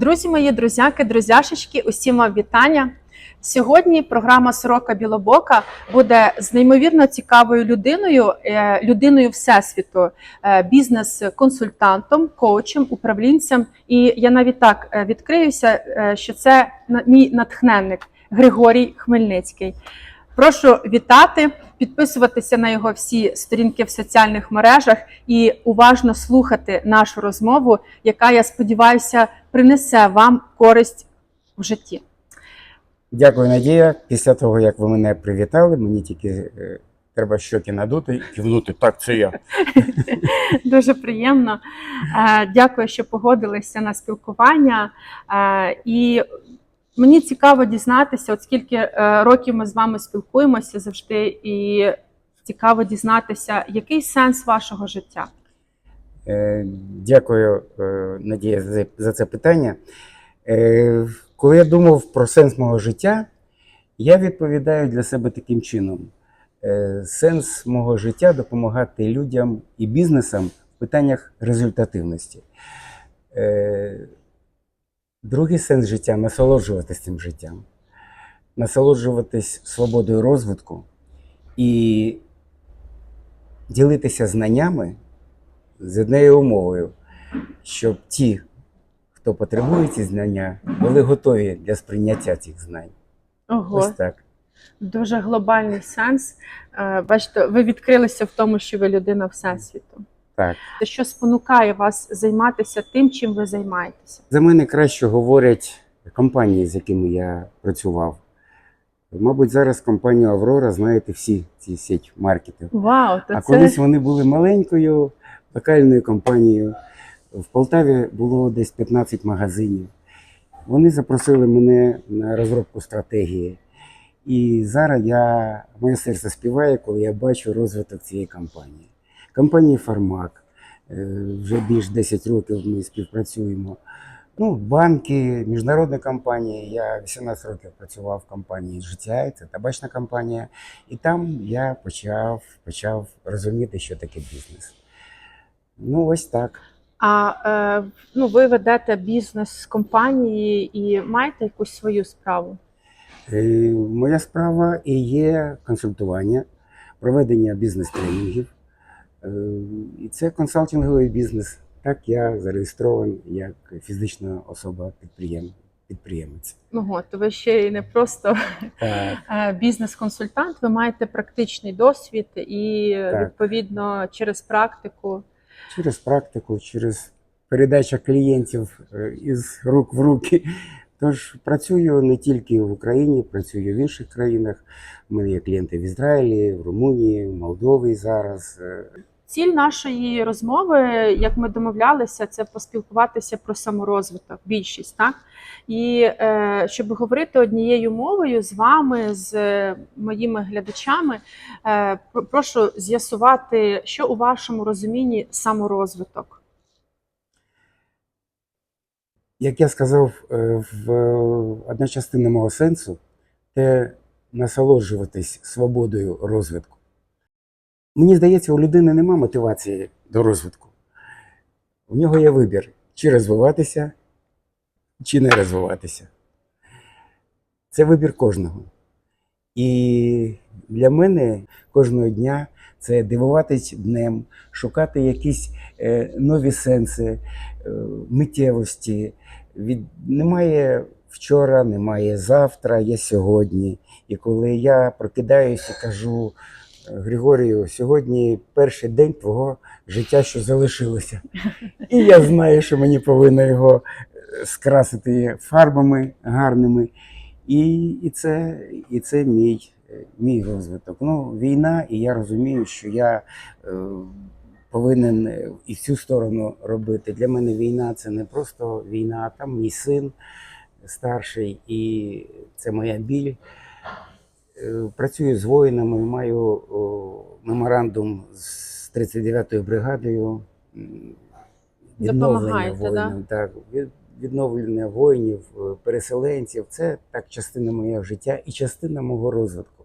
Друзі мої, друзяки, друзяшечки, усім вам вітання. Сьогодні програма Сорока Білобока буде з неймовірно цікавою людиною, е, людиною всесвіту, е, бізнес-консультантом, коучем, управлінцем. І я навіть так е, відкриюся, що це мій натхненник Григорій Хмельницький. Прошу вітати, підписуватися на його всі сторінки в соціальних мережах і уважно слухати нашу розмову, яка, я сподіваюся, принесе вам користь в житті. Дякую, Надія. Після того, як ви мене привітали, мені тільки е, треба щоки надути і кивнути. Так, це я. Дуже приємно. Е, Дякую, що погодилися на спілкування. Е, І мені цікаво дізнатися, от скільки е, років ми з вами спілкуємося завжди, і цікаво дізнатися, який сенс вашого життя. Е, Дякую, е, Надія, за- це питання. Коли я думав про сенс мого життя, я відповідаю для себе таким чином: сенс мого життя допомагати людям і бізнесам в питаннях результативності. Другий сенс життя насолоджуватись цим життям, насолоджуватись свободою розвитку і ділитися знаннями з однією умовою, щоб ті, хто потребує ці знання, були готові для сприйняття цих знань. Ого, Ось так. дуже глобальний сенс. Е, Бачите, ви відкрилися в тому, що ви людина всесвіту. Так. Що спонукає вас займатися тим, чим ви займаєтеся? За мене краще говорять компанії, з якими я працював. Мабуть, зараз компанію Аврора знаєте всі ці сеть маркетів. Вау, то А це колись вони були маленькою локальною компанією. В Полтаві було десь 15 магазинів. Вони запросили мене на розробку стратегії. І зараз я, моє серце співає, коли я бачу розвиток цієї компанії. Компанії Фармак. е, Вже більш 10 років ми співпрацюємо. Ну, банки, міжнародні компанії. Я 18 років працював в компанії Життя, це табачна компанія. І там я почав, почав розуміти, що таке бізнес. Ну, ось так. А е, ну, ви ведете бізнес з компанії і маєте якусь свою справу? Е, Моя справа і є консультування, проведення бізнес-тренінгів. Е, І це консалтинговий бізнес. Так я зареєстрований як фізична особа підприєм, підприємець. Ну, от, то ви ще й не просто е, бізнес-консультант, ви маєте практичний досвід і Так. відповідно через практику. через практику, через передачу клієнтів е, із рук в руки. Тож працюю не тільки в Україні, працюю в інших країнах. У мене є клієнти в Ізраїлі, в Румунії, в Молдові зараз. Ціль нашої розмови, як ми домовлялися, це поспілкуватися про саморозвиток, більшість, так? І е, щоб говорити однією мовою з вами, з е, моїми глядачами, е, прошу з'ясувати, що у вашому розумінні саморозвиток. Як я сказав, е, в одна частина мого сенсу це насолоджуватись свободою розвитку. Мені здається, у людини нема мотивації до розвитку. У нього є вибір, чи розвиватися, чи не розвиватися. Це вибір кожного. І для мене кожного дня це дивуватись днем, шукати якісь е, нові сенси, е, миттєвості. Від... Немає вчора, немає завтра, є сьогодні. І коли я прокидаюся і кажу, Григорію, сьогодні перший день твого життя, що залишилося. І я знаю, що мені повинно його е, скрасити фарбами гарними. І, і, це, і це мій, е, мій розвиток. Ну, війна, і я розумію, що я е, повинен е, і в цю сторону робити. Для мене війна це не просто війна, а там мій син старший, і це моя біль. Е, Працюю з воїнами, маю меморандум з 39-ю бригадою. Відновлення Допомагаєте, да? так, відновлення воїнів, переселенців це так частина моєго життя і частина мого розвитку.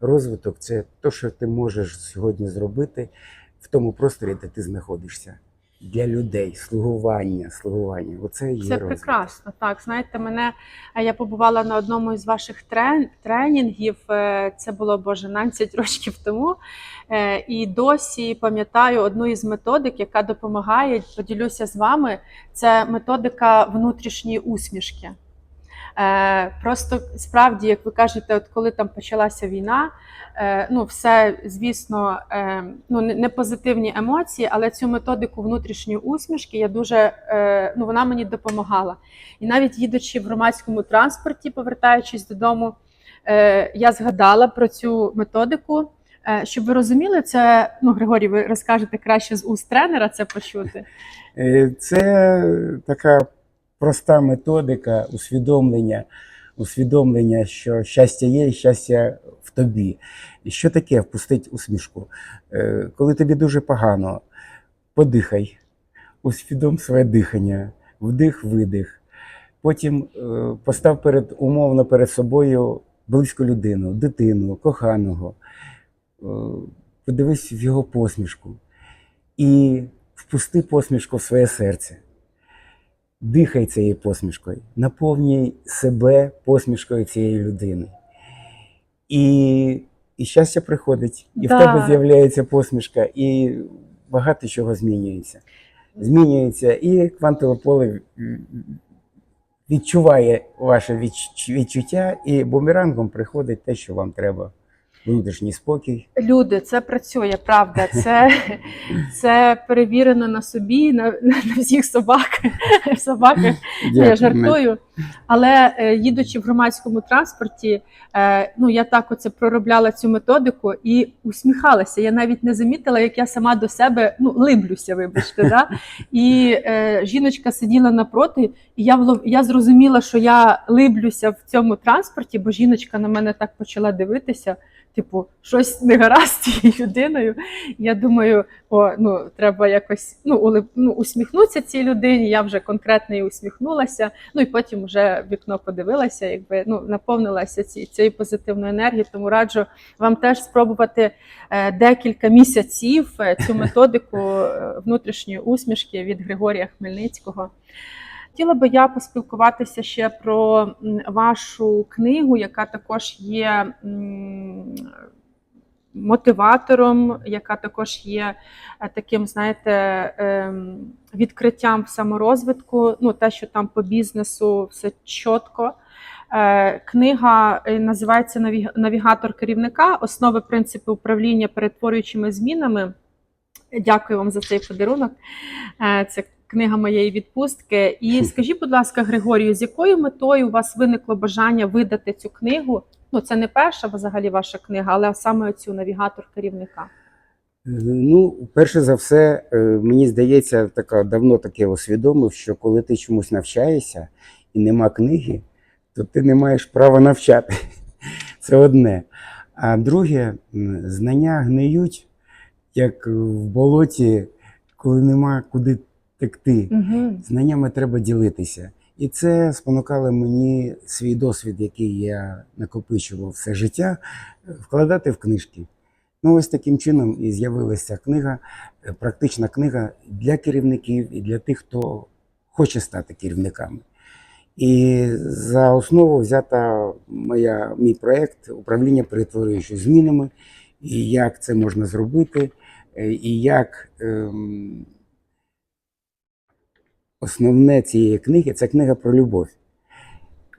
Розвиток це те, що ти можеш сьогодні зробити в тому просторі, де ти знаходишся. для людей, слугування, слугування. Оце є Це розвиток. прекрасно. Так, знаєте, мене е, я побувала на одному із ваших трен, тренінгів. е, Це було боже 12 років тому. Е, І досі пам'ятаю одну із методик, яка допомагає. Поділюся з вами. Це методика внутрішньої усмішки. Е, Просто справді, як ви кажете, от коли там почалася війна, е, ну все, звісно, е, ну не позитивні емоції, але цю методику внутрішньої усмішки я дуже ну вона мені допомагала. І навіть їдучи в громадському транспорті, повертаючись додому, я згадала про цю методику. Щоб ви розуміли, це ну Григорій, ви розкажете краще з уст тренера це почути. Це така проста методика усвідомлення, усвідомлення, що щастя є і щастя в тобі. І що таке впустить усмішку? Е, Коли тобі дуже погано, подихай, усвідом своє дихання, вдих, видих. Потім е, постав перед умовно перед собою близьку людину, дитину, коханого. Е, Подивись в його посмішку і впусти посмішку в своє серце. Дихай цією посмішкою, наповнюй себе посмішкою цієї людини. І, і щастя приходить, і Да. в тебе з'являється посмішка, і багато чого змінюється. Змінюється, і квантове поле відчуває ваше відчуття, і бумерангом приходить те, що вам треба. Внутрішній спокій. Люди, це працює, правда. Це, це перевірено на собі, на, на всіх собак. Собаки я жартую. Але е, їдучи в громадському транспорті, е, ну я так оце проробляла цю методику і усміхалася. Я навіть не замітила, як я сама до себе ну либлюся, вибачте. Да? І е, жіночка сиділа напроти, і я влов- я зрозуміла, що я либлюся в цьому транспорті, бо жіночка на мене так почала дивитися. Типу, щось не гаразд цією людиною. Я думаю, о, ну треба якось ну, улип, ну, усміхнутися цій людині. Я вже конкретно і усміхнулася. Ну і потім вже вікно подивилася, якби ну наповнилася ці, цією позитивною енергією. Тому раджу вам теж спробувати е, декілька місяців е, цю методику е, внутрішньої усмішки від Григорія Хмельницького. Хотіла би я поспілкуватися ще про вашу книгу, яка також є мотиватором, яка також є е, таким, знаєте, ем, відкриттям в саморозвитку. Ну, те, що там по бізнесу все чітко. Е, Книга е, називається Навігатор керівника. Основи принципи управління перетворюючими змінами. Дякую вам за цей подарунок. Це книга моєї відпустки. І скажіть, будь ласка, Григорію, з якою метою у вас виникло бажання видати цю книгу? Ну, це не перша взагалі ваша книга, але саме цю навігатор керівника. Ну, перше за все, е, мені здається, така давно таке усвідомив, що коли ти чомусь навчаєшся і нема книги, то ти не маєш права навчати. Це одне. А друге, знання гниють, як в болоті, коли нема куди текти. Угу. Знаннями треба ділитися. І це спонукало мені свій досвід, який я накопичував все життя, вкладати в книжки. Ну, ось таким чином і з'явилася книга, е, практична книга для керівників і для тих, хто хоче стати керівниками. І за основу взята моя, мій проєкт управління перетворюючи змінами, і як це можна зробити, е, і як ем, основне цієї книги це книга про любов.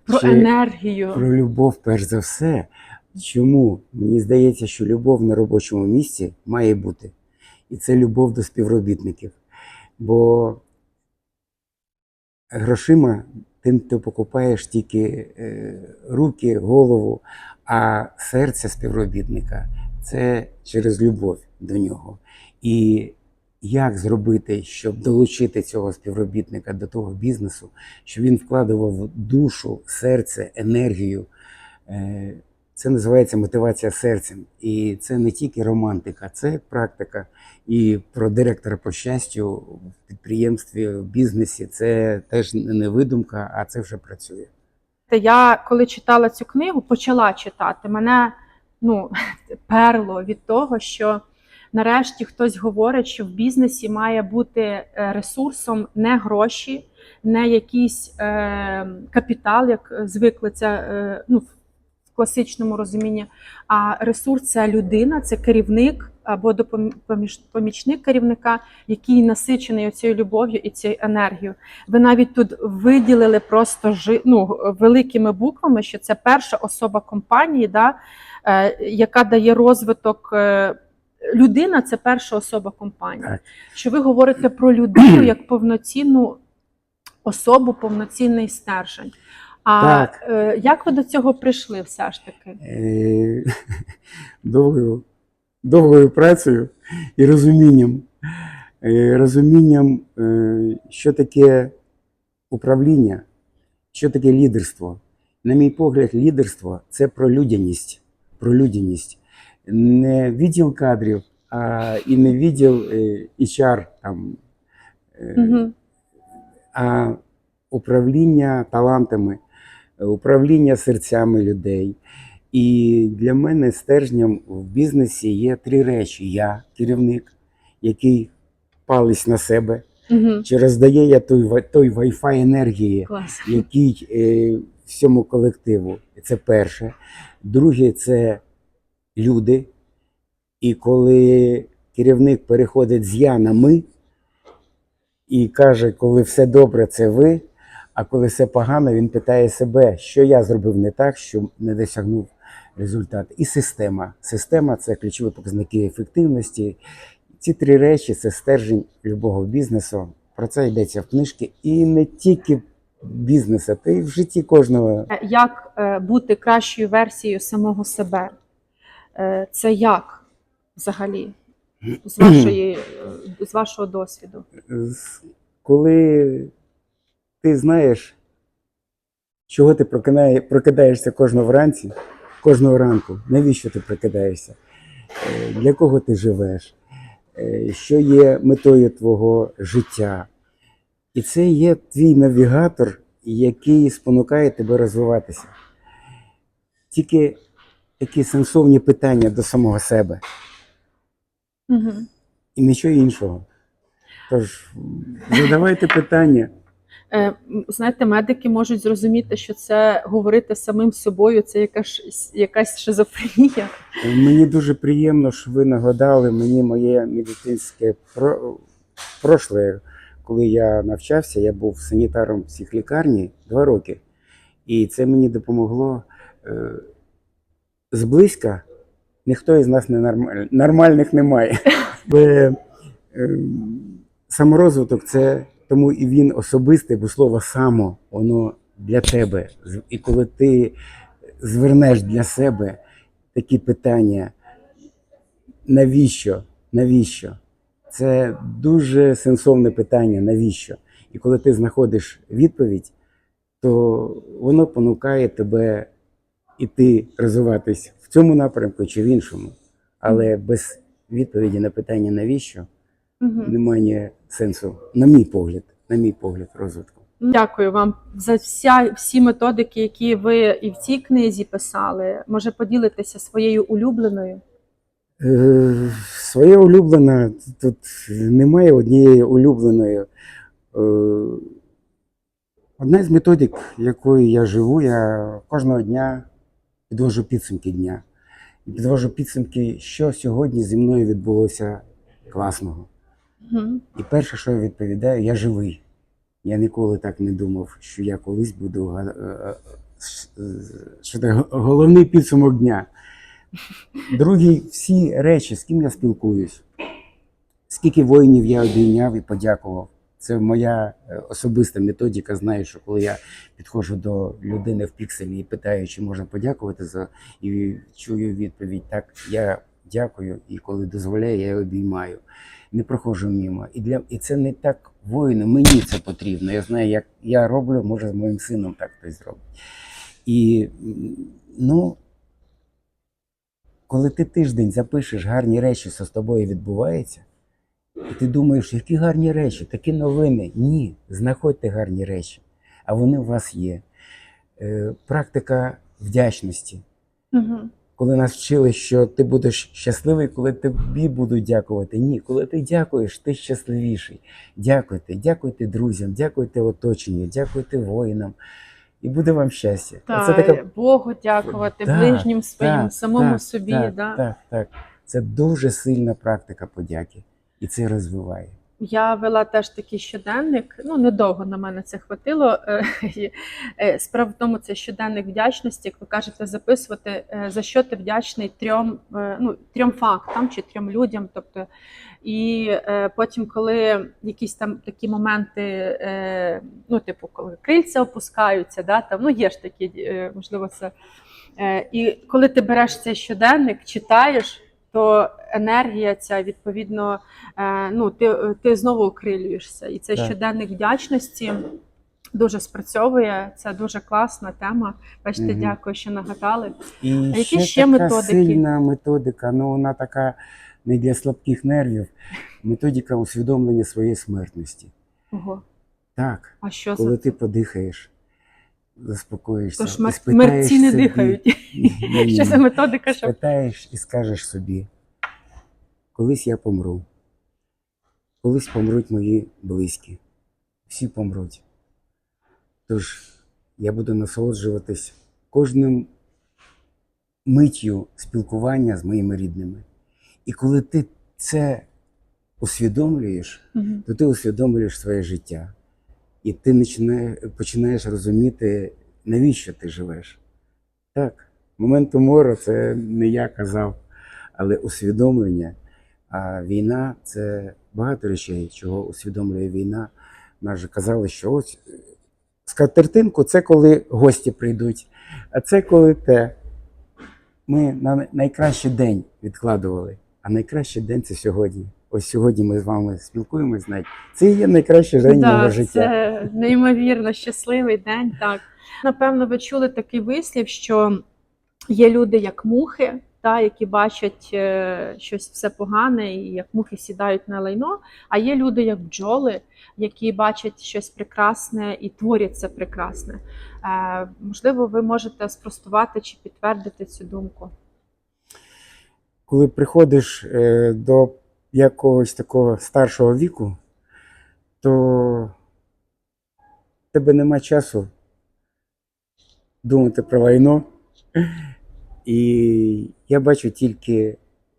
Про Чи- енергію. Про любов, перш за все. Чому? Мені здається, що любов на робочому місці має бути. І це любов до співробітників. Бо грошима ти, ти покупаєш тільки е, руки, голову, а серце співробітника це через любов до нього. І як зробити, щоб долучити цього співробітника до того бізнесу, щоб він вкладував душу, серце, енергію. Е, Це називається мотивація серцем. І це не тільки романтика, це практика. І про директора по щастю в підприємстві, в бізнесі це теж не видумка, а це вже працює. Та я коли читала цю книгу, почала читати. Мене ну, перло від того, що Нарешті хтось говорить, що в бізнесі має бути е, ресурсом не гроші, не якийсь е, капітал, як звикли це е, ну, в класичному розумінні. А ресурс це людина, це керівник або помічник керівника, який насичений цією любов'ю і цією енергією. Ви навіть тут виділили просто ну, великими буквами, що це перша особа компанії, да, е, яка дає розвиток. е, Людина це перша особа компанії. Що ви говорите про людину як повноцінну особу, повноцінний стержень. А Так. е, як ви до цього прийшли все ж таки? Е, довгою, довгою працею і розумінням. Е, Розумінням, що таке управління, що таке лідерство. На мій погляд, лідерство це про людяність. Про людяність. Не відділ кадрів, а і не відділ е, HR, там, Угу. а управління талантами, управління серцями людей. І для мене стержнем в бізнесі є три речі: я керівник, який палить на себе, Угу. чи роздає я той, той Wi-Fi енергії, Клас. який е, всьому колективу. Це перше. Друге це люди. І коли керівник переходить з я на ми і каже, коли все добре, це ви. А коли все погано, він питає себе, що я зробив не так, що не досягнув результат. І система. Система це ключові показники ефективності. Ці три речі це стержень любого бізнесу. Про це йдеться в книжці. І не тільки бізнесу, та й в житті кожного. Як е, бути кращою версією самого себе? Е, Це як взагалі? З, вашої, е, з вашого досвіду? Коли ти знаєш, чого ти прокидаєшся кожного вранці, кожного ранку, навіщо ти прокидаєшся, Е, для кого ти живеш, що є метою твого життя. І це є твій навігатор, який спонукає тебе розвиватися. Тільки такі сенсовні питання до самого себе Угу. і нічого іншого. Тож задавайте питання. Е, Знаєте, медики можуть зрозуміти, що це говорити самим собою, це якась, якась шизофренія. Мені дуже приємно, що ви нагадали мені моє медицинське про... прошле. Коли я навчався, я був санітаром психлікарні два роки. І це мені допомогло е... зблизька. Ніхто із нас не нормаль... нормальних немає. Але, е... Саморозвиток це тому і він особистий, бо слово само, воно для тебе. І коли ти звернеш для себе такі питання, навіщо? Навіщо? Це дуже сенсовне питання, навіщо? І коли ти знаходиш відповідь, то воно понукає тебе іти розвиватись в цьому напрямку чи в іншому. Але без відповіді на питання навіщо Угу. немає сенсу, на мій погляд, на мій погляд, розвитку. Дякую вам за вся, всі методики, які ви і в цій книзі писали. Може поділитися своєю улюбленою? Е, Своє улюблене, тут немає однієї улюбленої. Е, Одна з методик, якою я живу, я кожного дня підвожу підсумки дня. І підвожу підсумки, що сьогодні зі мною відбулося класного. Угу. І перше, що я відповідаю, я живий. Я ніколи так не думав, що я колись буду е, е, е, що це головний підсумок дня. Другий, всі речі, з ким я спілкуюсь, скільки воїнів я обійняв і подякував. Це моя е, особиста методика. Знаю, що коли я підходжу до людини в пікселі і питаю, чи можна подякувати за і чую відповідь, так я дякую, і коли дозволяє, я обіймаю не проходжу мимо. І, для, і це не так воїну, мені це потрібно. Я знаю, як я роблю, може з моїм сином так хтось зробить. І ну, коли ти тиждень запишеш гарні речі, що з тобою відбувається, і ти думаєш, які гарні речі, такі новини. Ні, знаходьте гарні речі, а вони у вас є. Е, практика вдячності. Угу. коли нас вчили, що ти будеш щасливий, коли тобі будуть дякувати. Ні, коли ти дякуєш, ти щасливіший. Дякуйте, дякуйте друзям, дякуйте оточенню, дякуйте воїнам. І буде вам щастя. Та, Це така Богу дякувати, Так, ближнім своїм, так, самому так, собі. Так, да? так, так. Це дуже сильна практика подяки, і це розвиває. Я вела теж такий щоденник. Ну недовго на мене це хватило. Е, е, Справа в тому, це щоденник вдячності, як ви кажете, записувати е, за що ти вдячний трьом, ну трьом фактам чи трьом людям. Тобто, і потім, коли якісь там такі моменти, ну типу, коли крильця опускаються, да, там ну є ж такі, можливо, це. І коли ти береш цей щоденник, читаєш, то енергія ця відповідно е, ну, ти, ти знову окрилюєшся. І Так. щоденник вдячності дуже спрацьовує. Це дуже класна тема. Бачите, Мгм. дякую, що нагадали. І які ще, ще така методики? сильна методика, ну вона така не для слабких нервів. Методика усвідомлення своєї смертності. Ого, Так, а що коли за ти подихаєш, заспокоїшся. Тож мер- мерці не собі- дихають. Що за методика? Що... Спитаєш і скажеш собі, колись я помру, колись помруть мої близькі, всі помруть. Тож я буду насолоджуватись кожним миттю спілкування з моїми рідними. І коли ти це усвідомлюєш, Мгм. то ти усвідомлюєш своє життя. І ти починаєш, розуміти, навіщо ти живеш. Так, момент умору це не я казав, але усвідомлення. А війна це багато речей, чого усвідомлює війна. Нам же казали, що ось скатертинку це коли гості прийдуть, а це коли те. Ми на найкращий день відкладували, а найкращий день це сьогодні. Ось сьогодні ми з вами спілкуємось, навіть це є найкращий день мого життя. це неймовірно щасливий день. Так напевно, ви чули такий вислів, що є люди як мухи, та, які бачать е, щось все погане, і як мухи сідають на лайно. А є люди як бджоли, які бачать щось прекрасне і творять це прекрасне. Е, можливо, ви можете спростувати чи підтвердити цю думку. коли приходиш е, до якогось такого старшого віку, то в тебе нема часу думати про війну. І я бачу тільки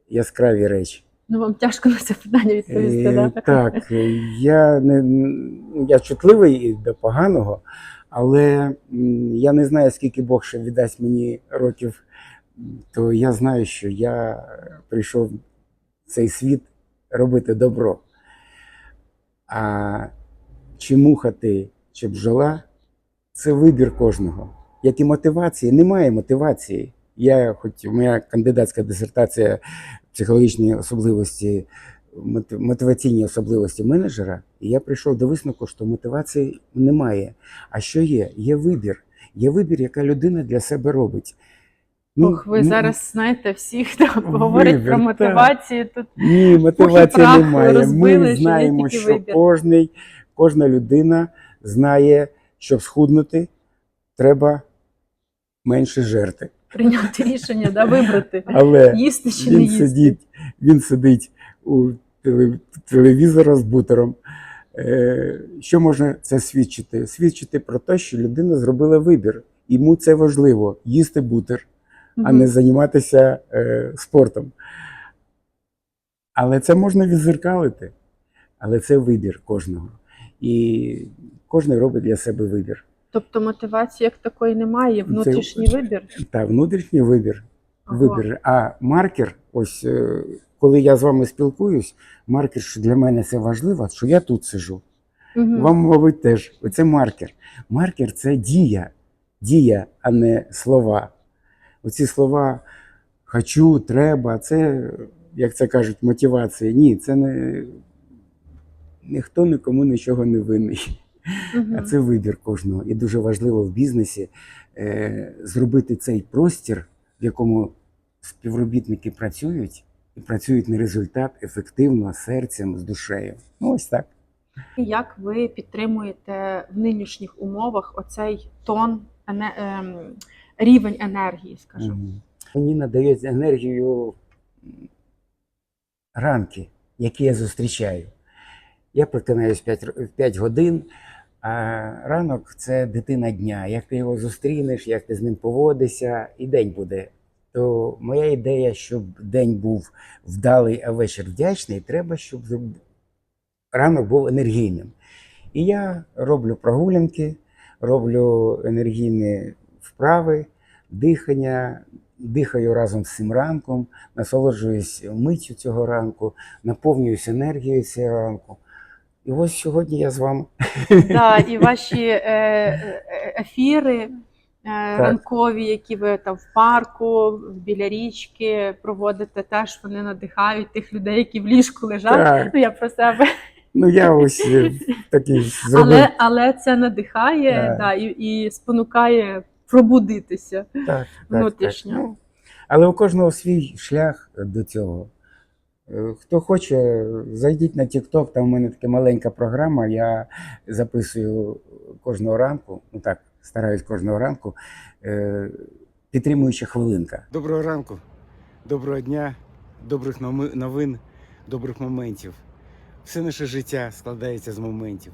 яскраві речі. Ну вам тяжко на це питання відповісти. Е, да? Так, я не я чутливий до поганого, але я не знаю, скільки Бог ще віддасть мені років, то я знаю, що я прийшов в цей світ робити добро. А чи муха ти, чи бджола це вибір кожного. Як і мотивації, немає мотивації. Я, хоч мене кандидатська дисертація психологічні особливості, мотиваційні особливості менеджера, і я прийшов до висновку, що мотивації немає. А що є? Є вибір. Є вибір, яка людина для себе робить. Ох, ви ну, зараз знаєте всіх, хто говорить Вибір, про мотивацію. Тут Ні, мотивації прах немає. розбили, Ми знаємо, що кожний, кожна людина знає, щоб схуднути, треба менше жерти. прийняти рішення, да, вибрати, Але їсти чи не їсти. сидить, він сидить у теле- телевізора з бутером. Е, Що може це свідчити? Свідчити про те, що людина зробила вибір. Йому це важливо їсти бутер, а не займатися е, спортом. Але це можна відзеркалити. Але це вибір кожного. І кожен робить для себе вибір. Тобто мотивації як такої немає, є Це- внутрішній вибір. Та внутрішній вибір. Ага. вибір. А маркер, ось е, коли я з вами спілкуюсь, маркер, що для мене це важливо, що я тут сижу. Мгм. Вам, мабуть, теж. Оце маркер. Маркер це дія. Дія, а не слова. Оці слова хочу, треба, це, як це кажуть, мотивація. Ні, це не ніхто нікому нічого не винний. Мгм. А це вибір кожного. І дуже важливо в бізнесі е, зробити цей простір, в якому співробітники працюють, і працюють на результат ефективно, серцем, з душею. Ну, ось так. Як ви підтримуєте в нинішніх умовах оцей тон, ене- ем, рівень енергії? Мгм. Мені надають енергію ранки, які я зустрічаю. Я прокинаюсь 5, 5 годин, а ранок це дитина дня. Як ти його зустрінеш, як ти з ним поводишся, і день буде. То моя ідея, щоб день був вдалий, а вечір вдячний, треба, щоб ранок був енергійним. І я роблю прогулянки, роблю енергійні вправи, дихання, дихаю разом з цим ранком, насолоджуюсь миттю цього ранку, наповнююсь енергією цього ранку. І ось сьогодні я з вами. Да, і ваші е, е, ефіри е, ранкові, які ви там в парку, біля річки проводите, теж вони надихають тих людей, які в ліжку лежать. Так. Ну я про себе. Ну я ось е, такий зробив. Але, але це надихає Так. да, і, і спонукає пробудитися. Так, так, внутрішньо. Так. Ну, але у кожного свій шлях до цього. Е, Хто хоче, зайдіть на TikTok, там у мене така маленька програма. Я записую кожного ранку, ну так, стараюсь кожного ранку, е, підтримуюча хвилинка. Доброго ранку, доброго дня, добрих новин, добрих моментів. Все наше життя складається з моментів.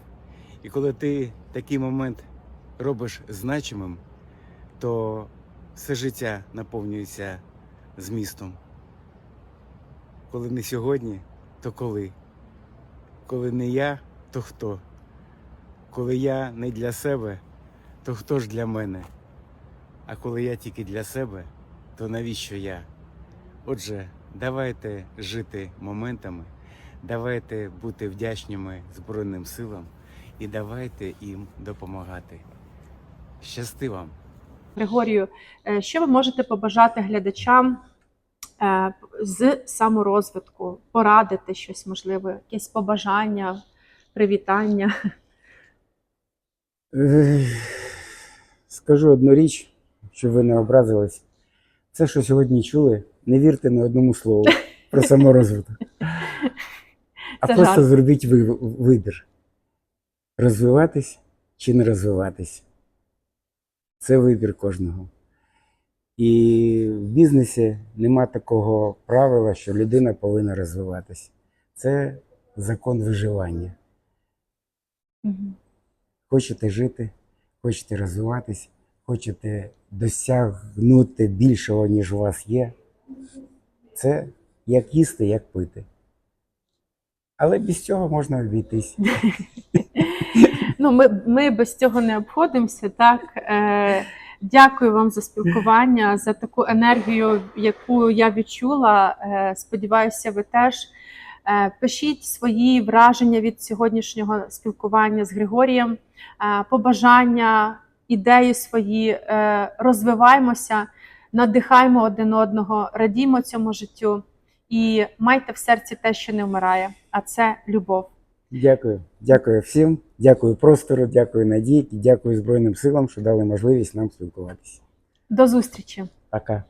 І коли ти такий момент робиш значимим, то все життя наповнюється змістом. Коли не сьогодні, то коли? Коли не я, то хто? Коли я не для себе, то хто ж для мене? А коли я тільки для себе, то навіщо я? Отже, давайте жити моментами, давайте бути вдячними Збройним силам і давайте їм допомагати. Щасти вам! Григорію, е, що ви можете побажати глядачам е, з саморозвитку, порадити щось можливо, якесь побажання, привітання? Е, Скажу одну річ, щоб ви не образились. Все, що сьогодні чули, не вірте на одному слову про саморозвиток. А Це просто жарт. зробіть вибір. Розвиватись чи не розвиватись. Це вибір кожного. І в бізнесі нема такого правила, що людина повинна розвиватись. Це закон виживання. Мгм. Хочете жити, хочете розвиватись, хочете досягнути більшого, ніж у вас є. Це як їсти, як пити. Але без цього можна обійтись. Ну, ми, ми без цього не обходимося. Так е, дякую вам за спілкування, за таку енергію, яку я відчула. Е, сподіваюся, ви теж. Е, Пишіть свої враження від сьогоднішнього спілкування з Григорієм, е, побажання, ідеї свої. Е, Розвиваємося, надихаємо один одного, радімо цьому життю і майте в серці те, що не вмирає, а це любов. Дякую. Дякую всім. Дякую простору, дякую Надійки, дякую Збройним силам, що дали можливість нам спілкуватися. До зустрічі! Пока.